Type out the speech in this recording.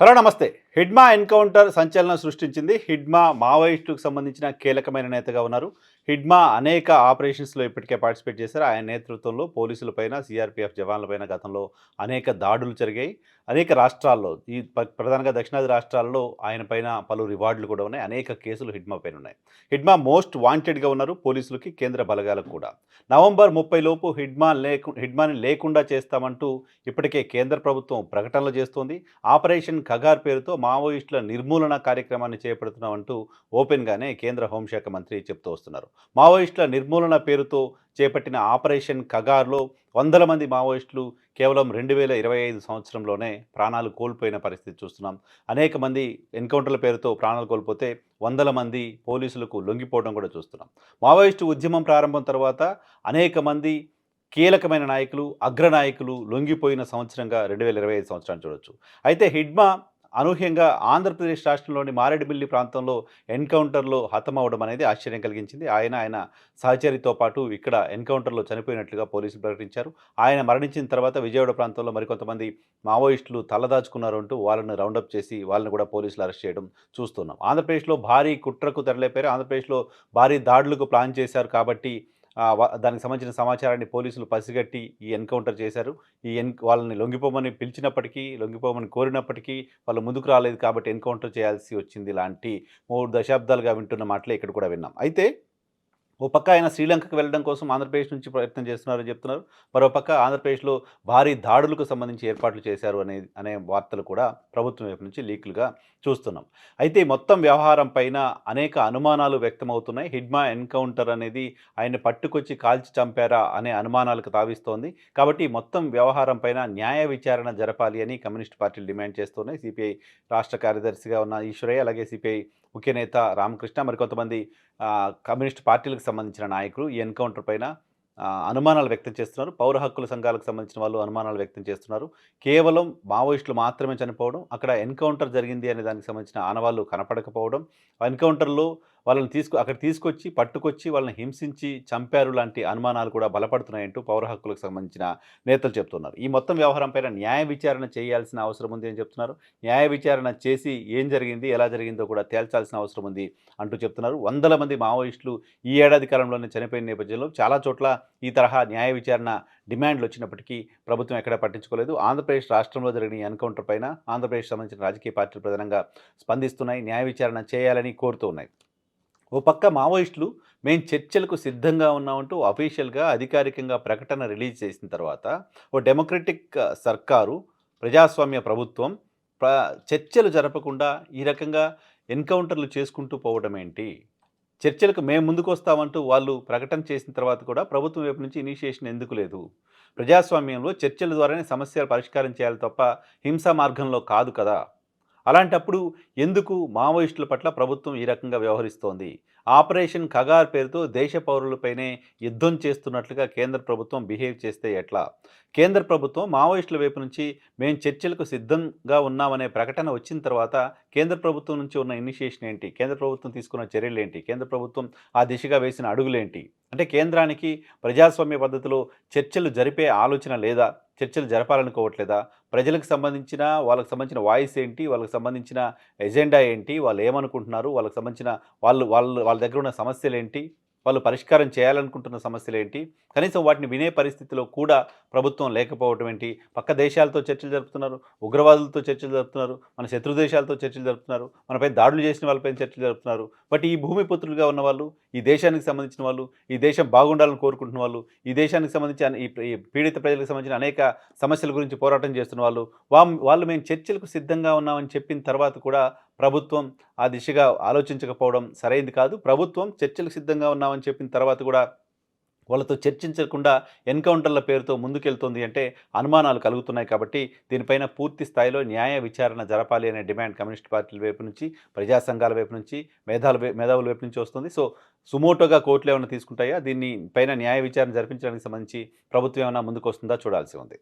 Hello నమస్తే. Hidma encounter సంచలనం సృష్టించింది. హిడ్మా మావోయిస్టుకు సంబంధించిన కీలకమైన నేతగా ఉన్నారు. హిడ్మా అనేక ఆపరేషన్స్లో ఇప్పటికే పార్టిసిపేట్ చేశారు. ఆయన నేతృత్వంలో పోలీసులపైన సిఆర్పిఎఫ్ జవాన్లపైన గతంలో అనేక దాడులు జరిగాయి. అనేక రాష్ట్రాల్లో ఈ ప్రధానంగా దక్షిణాది రాష్ట్రాల్లో ఆయన పైన పలు రివార్డులు కూడా ఉన్నాయి. అనేక కేసులు హిడ్మా పైన ఉన్నాయి. హిడ్మా మోస్ట్ వాంటెడ్గా ఉన్నారు పోలీసులకి కేంద్ర బలగాలకు కూడా. నవంబర్ ముప్పై లోపు హిడ్మా లేకు హిడ్మాని లేకుండా చేస్తామంటూ ఇప్పటికే కేంద్ర ప్రభుత్వం ప్రకటనలు చేస్తోంది. ఆపరేషన్ ఖగార్ పేరుతో మావోయిస్టుల నిర్మూలన కార్యక్రమాన్ని చేపడుతున్నామంటూ ఓపెన్గానే కేంద్ర హోంశాఖ మంత్రి చెప్తూ వస్తున్నారు. మావోయిస్టుల నిర్మూలన పేరుతో చేపట్టిన ఆపరేషన్ కగార్లో వందల మంది మావోయిస్టులు కేవలం రెండు వేల ఇరవై ఐదు సంవత్సరంలోనే ప్రాణాలు కోల్పోయిన పరిస్థితి చూస్తున్నాం. అనేక మంది ఎన్కౌంటర్ల పేరుతో ప్రాణాలు కోల్పోతే వందల మంది పోలీసులకు లొంగిపోవడం కూడా చూస్తున్నాం. మావోయిస్టు ఉద్యమం ప్రారంభం తర్వాత అనేక మంది కీలకమైన నాయకులు అగ్రనాయకులు లొంగిపోయిన సంవత్సరంగా రెండు వేల ఇరవై ఐదు సంవత్సరాన్ని చూడొచ్చు. అయితే హిడ్మా అనూహ్యంగా ఆంధ్రప్రదేశ్ రాష్ట్రంలోని మారేడుమిల్లి ప్రాంతంలో ఎన్కౌంటర్లో హతమవడం అనేది ఆశ్చర్యం కలిగించింది. ఆయన ఆయన సహచరితో పాటు ఇక్కడ ఎన్కౌంటర్లో చనిపోయినట్లుగా పోలీసులు ప్రకటించారు. ఆయన మరణించిన తర్వాత విజయవాడ ప్రాంతంలో మరికొంతమంది మావోయిస్టులు తలదాచుకున్నారు అంటూ వాళ్ళని రౌండప్ చేసి వాళ్ళని కూడా పోలీసులు అరెస్ట్ చేయడం చూస్తున్నాం. ఆంధ్రప్రదేశ్లో భారీ కుట్రకు తెరలేపారు. ఆంధ్రప్రదేశ్లో భారీ దాడులకు ప్లాన్ చేశారు కాబట్టి దానికి సంబంధించిన సమాచారాన్ని పోలీసులు పసిగట్టి ఈ ఎన్కౌంటర్ చేశారు. ఈ ఎన్ వాళ్ళని లొంగిపోమని పిలిచినప్పటికీ లొంగిపోమని కోరినప్పటికీ వాళ్ళు ముందుకు రాలేదు కాబట్టి ఎన్కౌంటర్ చేయాల్సి వచ్చింది లాంటి మూడు దశాబ్దాలుగా వింటున్న మాటలే ఇక్కడ కూడా విన్నాం. అయితే ఓ పక్క ఆయన శ్రీలంకకు వెళ్ళడం కోసం ఆంధ్రప్రదేశ్ నుంచి ప్రయత్నం చేస్తున్నారని చెప్తున్నారు. మరో పక్క ఆంధ్రప్రదేశ్లో భారీ దాడులకు సంబంధించి ఏర్పాట్లు చేశారు అనే అనే వార్తలు కూడా ప్రభుత్వం వైపు నుంచి లీకులుగా చూస్తున్నాం. అయితే మొత్తం వ్యవహారం పైన అనేక అనుమానాలు వ్యక్తమవుతున్నాయి. హిడ్మా ఎన్కౌంటర్ అనేది ఆయన పట్టుకొచ్చి కాల్చి చంపారా అనే అనుమానాలకు తావిస్తోంది. కాబట్టి మొత్తం వ్యవహారం పైన న్యాయ విచారణ జరపాలి అని కమ్యూనిస్ట్ పార్టీలు డిమాండ్ చేస్తున్నాయి. సిపిఐ రాష్ట్ర కార్యదర్శిగా ఉన్న ఈశ్వరయ్య అలాగే సిపిఐ ముఖ్య నేత రామకృష్ణ మరికొంతమంది కమ్యూనిస్ట్ పార్టీలకు సంబంధించిన నాయకులు ఈ ఎన్కౌంటర్ పైన అనుమానాలు వ్యక్తం చేస్తున్నారు. పౌర హక్కుల సంఘాలకు సంబంధించిన వాళ్ళు అనుమానాలు వ్యక్తం చేస్తున్నారు. కేవలం మావోయిస్టులు మాత్రమే చనిపోవడం అక్కడ ఎన్కౌంటర్ జరిగింది అనే దానికి సంబంధించిన ఆనవాళ్ళు కనపడకపోవడం ఎన్కౌంటర్లో వాళ్ళని తీసుకు అక్కడ తీసుకొచ్చి పట్టుకొచ్చి వాళ్ళని హింసించి చంపారు లాంటి అనుమానాలు కూడా బలపడుతున్నాయంటూ పౌర హక్కులకు సంబంధించిన నేతలు చెప్తున్నారు. ఈ మొత్తం వ్యవహారం పైన న్యాయ విచారణ చేయాల్సిన అవసరం ఉంది అని చెప్తున్నారు. న్యాయ విచారణ చేసి ఏం జరిగింది ఎలా జరిగిందో కూడా తేల్చాల్సిన అవసరం ఉంది అంటూ చెప్తున్నారు. వందల మంది మావోయిస్టులు ఈ ఏడాది కాలంలోనే చనిపోయిన నేపథ్యంలో చాలా చోట్ల ఈ తరహా న్యాయ విచారణ డిమాండ్లు వచ్చినప్పటికీ ప్రభుత్వం ఎక్కడ పట్టించుకోలేదు. ఆంధ్రప్రదేశ్ రాష్ట్రంలో జరిగిన ఈ ఎన్కౌంటర్ పైన ఆంధ్రప్రదేశ్ సంబంధించిన రాజకీయ పార్టీలు ప్రధానంగా స్పందిస్తున్నాయి. న్యాయ విచారణ చేయాలని కోరుతూ ఉన్నాయి. ఓ పక్క మావోయిస్టులు మేము చర్చలకు సిద్ధంగా ఉన్నామంటూ అఫీషియల్గా అధికారికంగా ప్రకటన రిలీజ్ చేసిన తర్వాత ఓ డెమోక్రటిక్ సర్కారు ప్రజాస్వామ్య ప్రభుత్వం ప్ర చర్చలు జరపకుండా ఈ రకంగా ఎన్కౌంటర్లు చేసుకుంటూ పోవడం ఏంటి? చర్చలకు మేము ముందుకు వస్తామంటూ వాళ్ళు ప్రకటన చేసిన తర్వాత కూడా ప్రభుత్వం వైపు నుంచి ఇనిషియేషన్ ఎందుకు లేదు? ప్రజాస్వామ్యంలో చర్చల ద్వారానే సమస్యలు పరిష్కారం చేయాలి తప్ప హింసా మార్గంలో కాదు కదా! అలాంటప్పుడు ఎందుకు మావోయిస్టుల పట్ల ప్రభుత్వం ఈ రకంగా వ్యవహరిస్తోంది? ఆపరేషన్ ఖగార్ పేరుతో దేశ పౌరులపైనే యుద్ధం చేస్తున్నట్లుగా కేంద్ర ప్రభుత్వం బిహేవ్ చేస్తే ఎట్లా? కేంద్ర ప్రభుత్వం మావోయిస్టుల వైపు నుంచి మేము చర్చలకు సిద్ధంగా ఉన్నామనే ప్రకటన వచ్చిన తర్వాత కేంద్ర ప్రభుత్వం నుంచి ఉన్న ఇనిషియేషన్ ఏంటి? కేంద్ర ప్రభుత్వం తీసుకున్న చర్యలు ఏంటి? కేంద్ర ప్రభుత్వం ఆ దిశగా వేసిన అడుగులేంటి అంటే కేంద్రానికి ప్రజాస్వామ్య పద్ధతిలో చర్చలు జరిపే ఆలోచన లేదా చర్చలు జరపాలనుకోవట్లేదా? ప్రజలకు సంబంధించిన వాళ్ళకి సంబంధించిన వాయిస్ ఏంటి? వాళ్ళకి సంబంధించిన ఎజెండా ఏంటి? వాళ్ళు ఏమనుకుంటున్నారు? వాళ్ళకి సంబంధించిన వాళ్ళు వాళ్ళు వాళ్ళ దగ్గర ఉన్న సమస్యలు ఏంటి? వాళ్ళు పరిష్కారం చేయాలనుకుంటున్న సమస్యలు ఏంటి? కనీసం వాటిని వినే పరిస్థితిలో కూడా ప్రభుత్వం లేకపోవటం ఏంటి? పక్క దేశాలతో చర్చలు జరుపుతున్నారు ఉగ్రవాదులతో చర్చలు జరుపుతున్నారు మన శత్రు దేశాలతో చర్చలు జరుపుతున్నారు మనపై దాడులు చేసిన వాళ్ళపై చర్చలు జరుపుతున్నారు. బట్ ఈ భూమిపుత్రులుగా ఉన్న వాళ్ళు ఈ దేశానికి సంబంధించిన వాళ్ళు ఈ దేశం బాగుండాలని కోరుకుంటున్న వాళ్ళు ఈ దేశానికి సంబంధించిన ఈ పీడిత ప్రజలకు సంబంధించిన అనేక సమస్యల గురించి పోరాటం చేస్తున్న వాళ్ళు వాళ్ళు మేము చర్చలకు సిద్ధంగా ఉన్నామని చెప్పిన తర్వాత కూడా ప్రభుత్వం ఆ దిశగా ఆలోచించకపోవడం సరైంది కాదు. ప్రభుత్వం చర్చలకు సిద్ధంగా ఉన్నామని చెప్పిన తర్వాత కూడా వాళ్ళతో చర్చించకుండా ఎన్కౌంటర్ల పేరుతో ముందుకెళ్తుంది అంటే అనుమానాలు కలుగుతున్నాయి కాబట్టి దీనిపైన పూర్తి స్థాయిలో న్యాయ విచారణ జరపాలి అనే డిమాండ్ కమ్యూనిస్ట్ పార్టీల వైపు నుంచి ప్రజా సంఘాల వైపు నుంచి మేధాల మేధావుల వైపు నుంచి వస్తుంది. సో సుమోటోగా కోర్టులు ఏమైనా తీసుకుంటాయా? దీన్ని పైన న్యాయ విచారణ జరిపించడానికి సంబంధించి ప్రభుత్వం ఏమైనా ముందుకు వస్తుందా చూడాల్సి ఉంది.